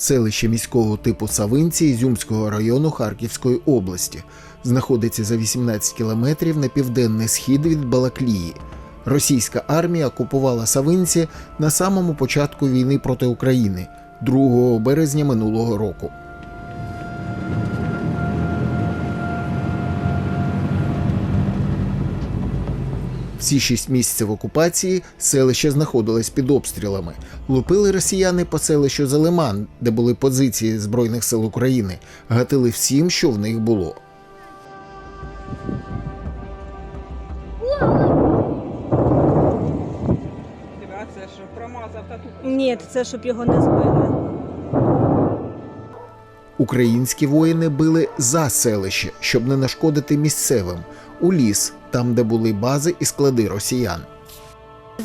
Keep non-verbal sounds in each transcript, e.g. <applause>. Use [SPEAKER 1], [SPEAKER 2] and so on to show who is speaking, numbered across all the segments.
[SPEAKER 1] Селище міського типу Савинці Ізюмського району Харківської області знаходиться за 18 кілометрів на південний схід від Балаклії. Російська армія окупувала Савинці на самому початку війни проти України 2 березня минулого року. Всі шість місяців окупації селище знаходилось під обстрілами. Лупили росіяни по селищу Залиман, де були позиції Збройних сил України, гатили всім, що в них було.
[SPEAKER 2] Ні, це щоб його не збили.
[SPEAKER 1] Українські воїни били за селище, щоб не нашкодити місцевим, у ліс, там, де були бази і склади росіян.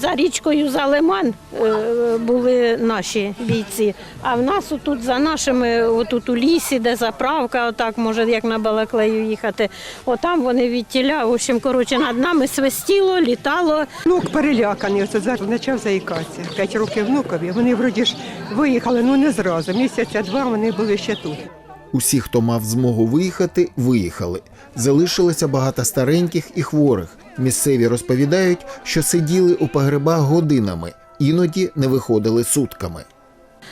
[SPEAKER 2] За річкою за Лиман е, були наші бійці. А в нас отут за нашими, отут у лісі, де заправка, отак може як на Балаклею їхати. Отам вони відтіля. В общем, коротше, над нами свистіло, літало.
[SPEAKER 3] Внук переляканий, оце зараз почав заїкатися. П'ять років внукові. Вони вроді ж виїхали, ну не зразу. Місяця два вони були ще тут.
[SPEAKER 1] Усі, хто мав змогу виїхати, виїхали. Залишилося багато стареньких і хворих. Місцеві розповідають, що сиділи у погребах годинами, іноді не виходили сутками.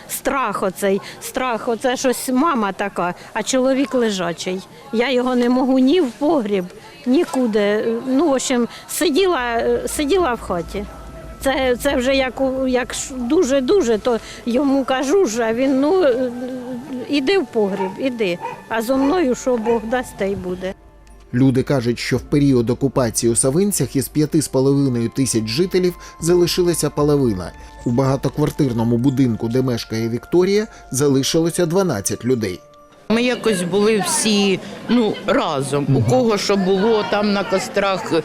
[SPEAKER 2] Страх оцей, страх, оце щось мама така, а чоловік лежачий. Я його не можу ні в погріб, нікуди. Ну, в общем, сиділа, сиділа в хаті. Це, це вже як, як дуже-дуже, то йому кажу а він ну іди в погріб, іди. А зо мною що Бог дасть, те й буде.
[SPEAKER 1] Люди кажуть, що в період окупації у Савинцях із 5,5 тисяч жителів залишилася половина. У багатоквартирному будинку, де мешкає Вікторія, залишилося 12 людей.
[SPEAKER 4] Ми якось були всі ну разом. У кого що було, там на кострах е,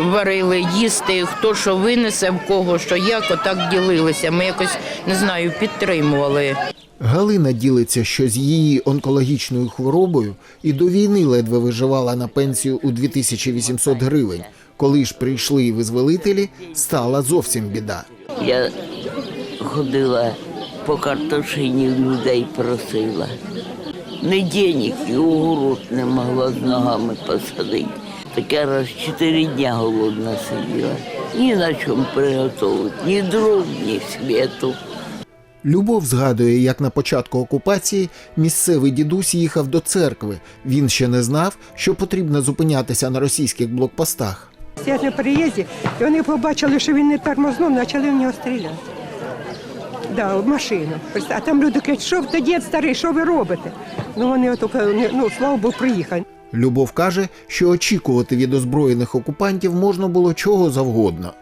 [SPEAKER 4] варили їсти, хто що винесе, в кого що як, отак ділилися. Ми якось не знаю, підтримували.
[SPEAKER 1] Галина ділиться, що з її онкологічною хворобою і до війни ледве виживала на пенсію у 2800 гривень. Коли ж прийшли визволителі, стала зовсім біда.
[SPEAKER 5] Я ходила по картошині людей просила. Не денег і огород не могла з ногами посадити. Так я раз чотири дня голодна сиділа. Ні на чому приготувати, ні дров, ні світу.
[SPEAKER 1] Любов згадує, як на початку окупації місцевий дідусь їхав до церкви. Він ще не знав, що потрібно зупинятися на російських блокпостах.
[SPEAKER 3] Я на переїзді, і вони побачили, що він не тормознув, почали в нього стріляти. Да, в машину. А там люди кажуть, що ви дід старий, що ви робите? Ну вони отако, ну, слава Богу, приїхали.
[SPEAKER 1] Любов каже, що очікувати від озброєних окупантів можна було чого завгодно.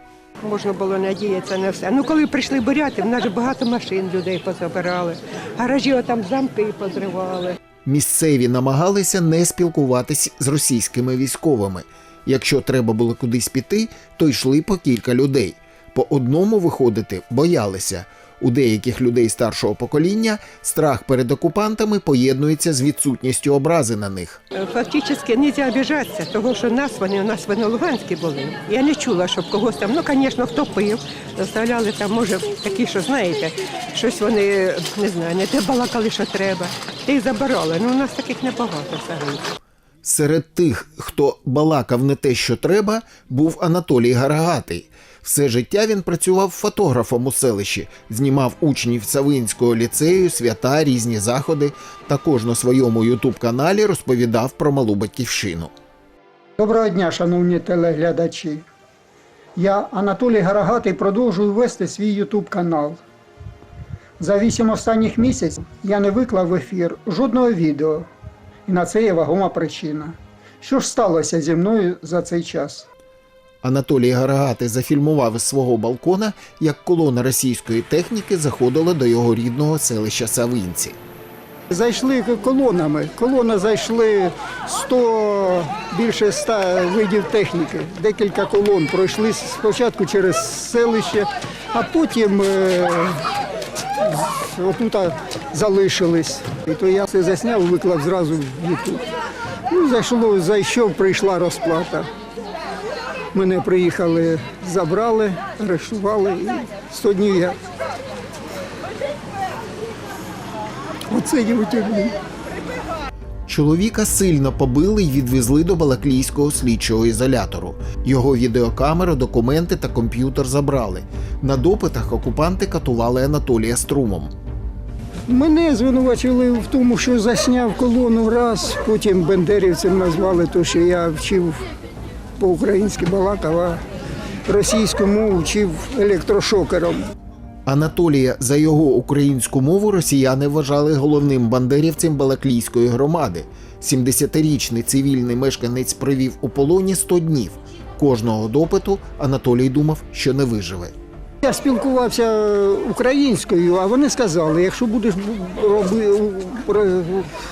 [SPEAKER 3] Можна було надіятися на все. Ну, коли прийшли буряти, в нас багато машин людей позабирали. Гаражі отам замки позривали.
[SPEAKER 1] Місцеві намагалися не спілкуватись з російськими військовими. Якщо треба було кудись піти, то йшли по кілька людей. По одному виходити боялися. У деяких людей старшого покоління страх перед окупантами поєднується з відсутністю образи на них.
[SPEAKER 3] Е, Фактично не можна обіжатися, тому що нас вони у нас вони Луганські були. Я не чула, щоб когось там, ну, звісно, хто пив, заставляли там, може, такі, що знаєте, щось вони не знаю, не те балакали, що треба. Те й забирали. Ну, у нас таких небагато взагалі.
[SPEAKER 1] Серед тих, хто балакав не те, що треба, був Анатолій Гарагатий. Все життя він працював фотографом у селищі, знімав учнів Савинського ліцею, свята, різні заходи. Також на своєму ютуб-каналі розповідав про малу батьківщину.
[SPEAKER 6] Доброго дня, шановні телеглядачі. Я, Анатолій Гарагатий, продовжую вести свій Ютуб канал. За вісім останніх місяців я не виклав в ефір жодного відео, і на це є вагома причина. Що ж сталося зі мною за цей час?
[SPEAKER 1] Анатолій Гарагатий зафільмував із свого балкона, як колона російської техніки заходила до його рідного селища Савинці.
[SPEAKER 6] Зайшли колонами. Колона зайшли 100, більше 100 видів техніки. Декілька колон пройшли спочатку через селище, а потім е, отут залишились. І то я все засняв виклав зразу в Ютуб. Ну, зайшло, зайшов, прийшла розплата. Мене приїхали, забрали, арештували і 100 днів я Оце його тюрмі.
[SPEAKER 1] Чоловіка сильно побили й відвезли до Балаклійського слідчого ізолятору. Його відеокамера, документи та комп'ютер забрали. На допитах окупанти катували Анатолія струмом.
[SPEAKER 6] Мене звинувачили в тому, що засняв колону раз, потім бендерівцем назвали, то що я вчив по-українськи балакав, а російську мову вчив електрошокером.
[SPEAKER 1] Анатолія за його українську мову росіяни вважали головним бандерівцем Балаклійської громади. 70-річний цивільний мешканець провів у полоні 100 днів. Кожного допиту Анатолій думав, що не виживе.
[SPEAKER 6] Я спілкувався українською, а вони сказали, якщо будеш роби,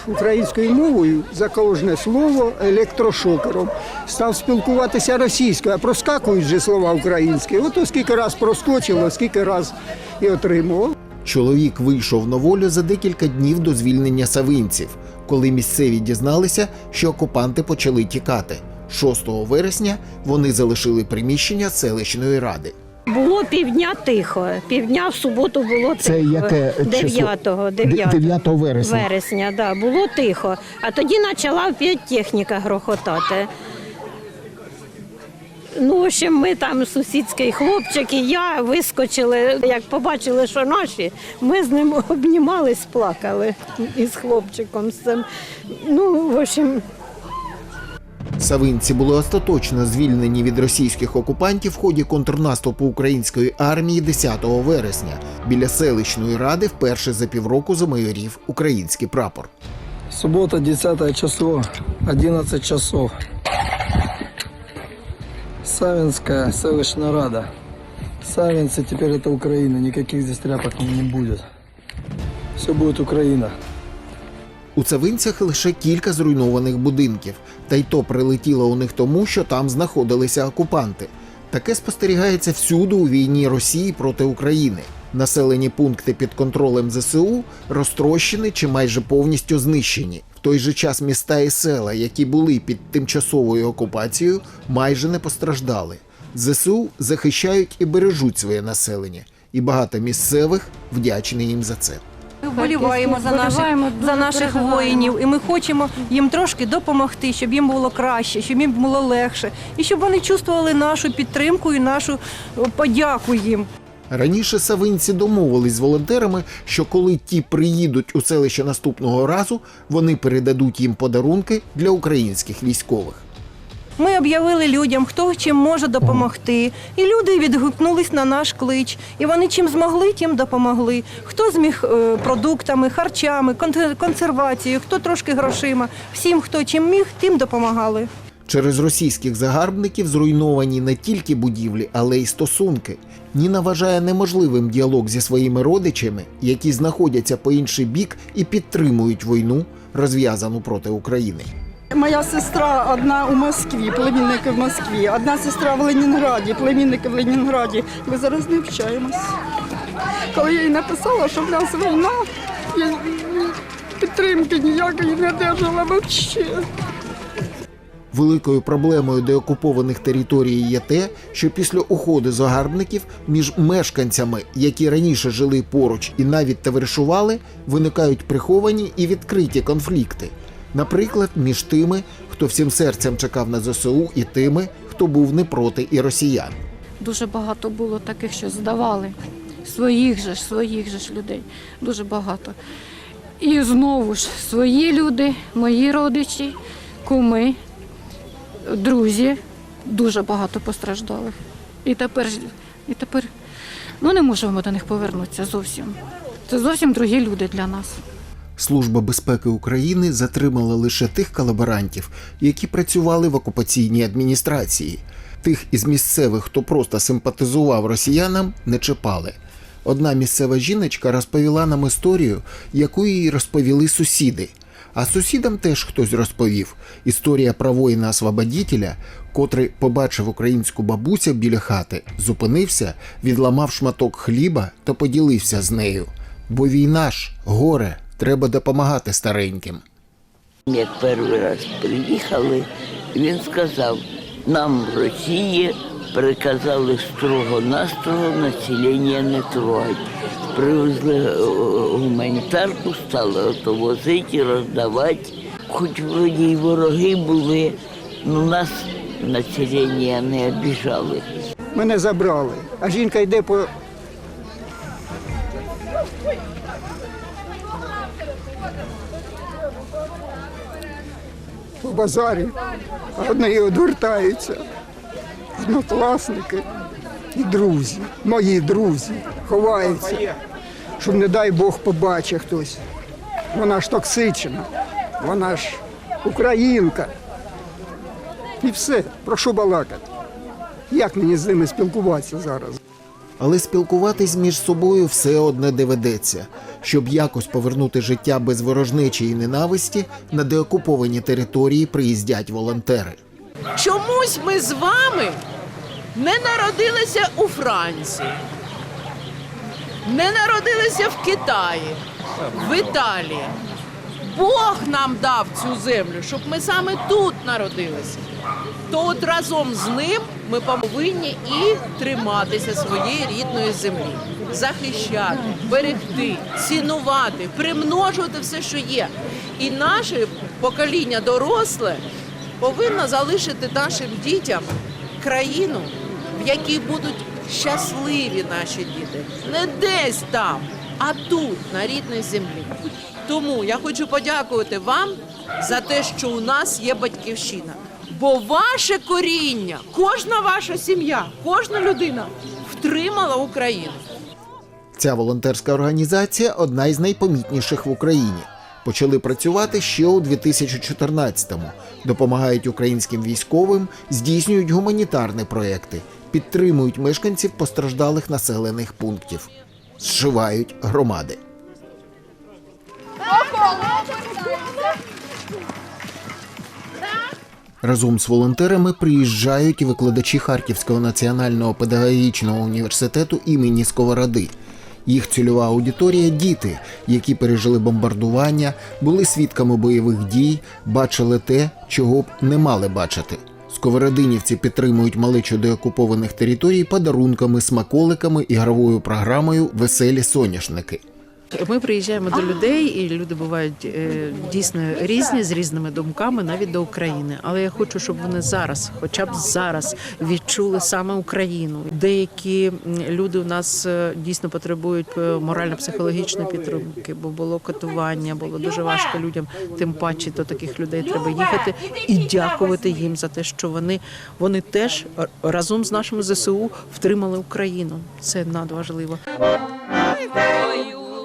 [SPEAKER 6] українською мовою за кожне слово електрошокером. Став спілкуватися російською, а проскакують же слова українські. Ото скільки раз проскочило, скільки раз і отримував.
[SPEAKER 1] Чоловік вийшов на волю за декілька днів до звільнення савинців, коли місцеві дізналися, що окупанти почали тікати. 6 вересня вони залишили приміщення селищної ради.
[SPEAKER 2] Було півдня тихо. Півдня в суботу було тихо.
[SPEAKER 1] Це яке число?
[SPEAKER 2] 9 9
[SPEAKER 1] 9 вересня.
[SPEAKER 2] вересня, да, було тихо. А тоді почала опять техніка грохотати. Ну, в общем, ми там сусідський хлопчик і я вискочили. Як побачили, що наші, ми з ним <laughs> обнімались, плакали із хлопчиком. Ну, в общем,
[SPEAKER 1] Савинці були остаточно звільнені від російських окупантів в ході контрнаступу української армії 10 вересня. Біля селищної ради вперше за півроку замайорів український прапор.
[SPEAKER 7] Суббота, 10 число, 11 часов. Савинская селищная рада. Савинцы теперь это Украина, никаких здесь тряпок не будет. Все будет Украина.
[SPEAKER 1] У Цавинцях лише кілька зруйнованих будинків, та й то прилетіло у них тому, що там знаходилися окупанти. Таке спостерігається всюди у війні Росії проти України. Населені пункти під контролем ЗСУ розтрощені чи майже повністю знищені. В той же час міста і села, які були під тимчасовою окупацією, майже не постраждали. ЗСУ захищають і бережуть своє населення, і багато місцевих вдячні їм за це.
[SPEAKER 8] Ми вболіваємо за наших, за наших воїнів, і ми хочемо їм трошки допомогти, щоб їм було краще, щоб їм було легше, і щоб вони чувствували нашу підтримку і нашу подяку їм.
[SPEAKER 1] Раніше савинці домовились з волонтерами, що коли ті приїдуть у селище наступного разу, вони передадуть їм подарунки для українських військових.
[SPEAKER 8] Ми об'явили людям, хто чим може допомогти. І люди відгукнулись на наш клич. І вони чим змогли, тим допомогли. Хто зміг е, продуктами, харчами, кон- консервацією, хто трошки грошима. Всім, хто чим міг, тим допомагали.
[SPEAKER 1] Через російських загарбників зруйновані не тільки будівлі, але й стосунки. Ніна вважає неможливим діалог зі своїми родичами, які знаходяться по інший бік і підтримують війну, розв'язану проти України.
[SPEAKER 9] Моя сестра одна у Москві, племінники в Москві, одна сестра в Ленінграді, племінники в Ленінграді. Ми зараз не общаємось. Коли я їй написала, що в нас війна, я підтримки ніякої не держала взагалі.
[SPEAKER 1] Великою проблемою деокупованих територій є те, що після уходу загарбників між мешканцями, які раніше жили поруч і навіть товаришували, виникають приховані і відкриті конфлікти. Наприклад, між тими, хто всім серцем чекав на ЗСУ, і тими, хто був не проти і росіян.
[SPEAKER 10] Дуже багато було таких, що здавали своїх же ж, своїх же ж людей. Дуже багато. І знову ж свої люди, мої родичі, куми, друзі, дуже багато постраждали. І тепер, і тепер ну, не можемо до них повернутися зовсім. Це зовсім другі люди для нас.
[SPEAKER 1] Служба безпеки України затримала лише тих колаборантів, які працювали в окупаційній адміністрації. Тих із місцевих, хто просто симпатизував росіянам, не чіпали. Одна місцева жіночка розповіла нам історію, яку їй розповіли сусіди. А сусідам теж хтось розповів історія про воїна-освободітеля, котрий побачив українську бабусю біля хати, зупинився, відламав шматок хліба та поділився з нею. Бо війна ж, горе, треба допомагати стареньким.
[SPEAKER 5] Як перший раз приїхали, він сказав, нам в Росії приказали строго-настрого населення не трогати. Привезли е, гуманітарку, стали ото возити, роздавати. Хоч вроді й вороги були, ну нас населення не обіжали.
[SPEAKER 6] Мене забрали, а жінка йде по. Базарі, а одної одвертаються. Однокласники і друзі, мої друзі, ховаються, щоб, не дай Бог, побачить хтось. Вона ж токсична, вона ж українка. І все, про що балакати? Як мені з ними спілкуватися зараз?
[SPEAKER 1] Але спілкуватись між собою все одне доведеться. Щоб якось повернути життя без ворожнечі і ненависті, на деокуповані території приїздять волонтери.
[SPEAKER 11] Чомусь ми з вами не народилися у Франції, не народилися в Китаї, в Італії. Бог нам дав цю землю, щоб ми саме тут народилися. То от разом з ним ми повинні і триматися своєї рідної землі, захищати, берегти, цінувати, примножувати все, що є. І наше покоління доросле повинно залишити нашим дітям країну, в якій будуть щасливі наші діти. Не десь там, а тут, на рідній землі. Тому я хочу подякувати вам за те, що у нас є батьківщина. Бо ваше коріння, кожна ваша сім'я, кожна людина втримала Україну.
[SPEAKER 1] Ця волонтерська організація одна із найпомітніших в Україні. Почали працювати ще у 2014-му. Допомагають українським військовим, здійснюють гуманітарні проекти, підтримують мешканців постраждалих населених пунктів, зшивають громади. Разом з волонтерами приїжджають і викладачі Харківського національного педагогічного університету імені Сковороди. Їх цільова аудиторія діти, які пережили бомбардування, були свідками бойових дій, бачили те, чого б не мали бачити. Сковородинівці підтримують малечу деокупованих територій подарунками, смаколиками, ігровою програмою Веселі соняшники.
[SPEAKER 11] Ми приїжджаємо до людей, і люди бувають е, дійсно різні з різними думками, навіть до України. Але я хочу, щоб вони зараз, хоча б зараз, відчули саме Україну. Деякі люди у нас е, дійсно потребують е, морально-психологічної підтримки, бо було катування, було дуже важко людям. Тим паче до таких людей треба їхати і дякувати їм за те, що вони, вони теж разом з нашими ЗСУ втримали Україну. Це надважливо.